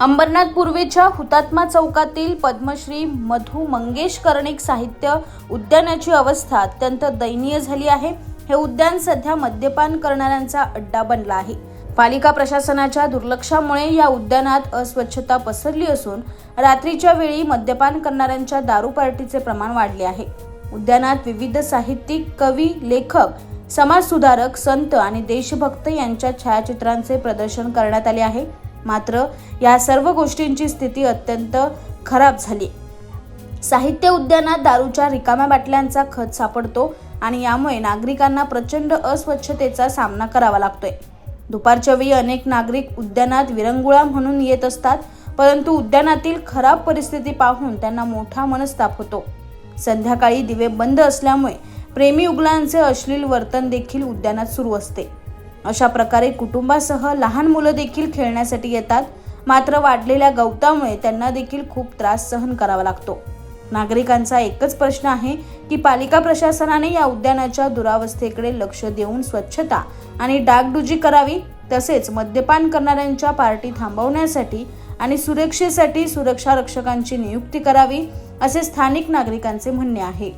अंबरनाथ पूर्वेच्या हुतात्मा चौकातील पद्मश्री मधु मंगेश कर्णिक साहित्य उद्यानाची अवस्था अत्यंत दयनीय झाली आहे. हे उद्यान सध्या मद्यपान करणाऱ्यांचा अड्डा बनला आहे. पालिका प्रशासनाच्या दुर्लक्षामुळे या उद्यानात अस्वच्छता पसरली असून रात्रीच्या वेळी मद्यपान करणाऱ्यांच्या दारू पार्टीचे प्रमाण वाढले आहे. उद्यानात विविध साहित्यिक कवी लेखक समाजसुधारक संत आणि देशभक्त यांच्या छायाचित्रांचे प्रदर्शन करण्यात आले आहे. मात्र या सर्व गोष्टींची स्थिती अत्यंत खराब झाली. साहित्य उद्यानात दारूच्या रिकाम्या बाटल्यांचा खत सापडतो आणि यामुळे नागरिकांना प्रचंड अस्वच्छतेचा सामना करावा लागतोय. दुपारच्या वेळी अनेक नागरिक उद्यानात विरंगुळा म्हणून येत असतात परंतु उद्यानातील खराब परिस्थिती पाहून त्यांना मोठा मनस्ताप होतो. संध्याकाळी दिवे बंद असल्यामुळे प्रेमी उगलांचे अश्लील वर्तन देखील उद्यानात सुरू असते. अशा प्रकारे कुटुंबासह लहान मुलं देखील खेळण्यासाठी येतात. मात्र वाढलेल्या गवतामुळे त्यांना देखील खूप त्रास सहन करावा लागतो. नागरिकांचा एकच प्रश्न आहे की पालिका प्रशासनाने या उद्यानाच्या दुरावस्थेकडे लक्ष देऊन स्वच्छता आणि डागडुजी करावी तसेच मद्यपान करणाऱ्यांच्या पार्टी थांबवण्यासाठी आणि सुरक्षेसाठी सुरक्षा रक्षकांची नियुक्ती करावी असे स्थानिक नागरिकांचे म्हणणे आहे.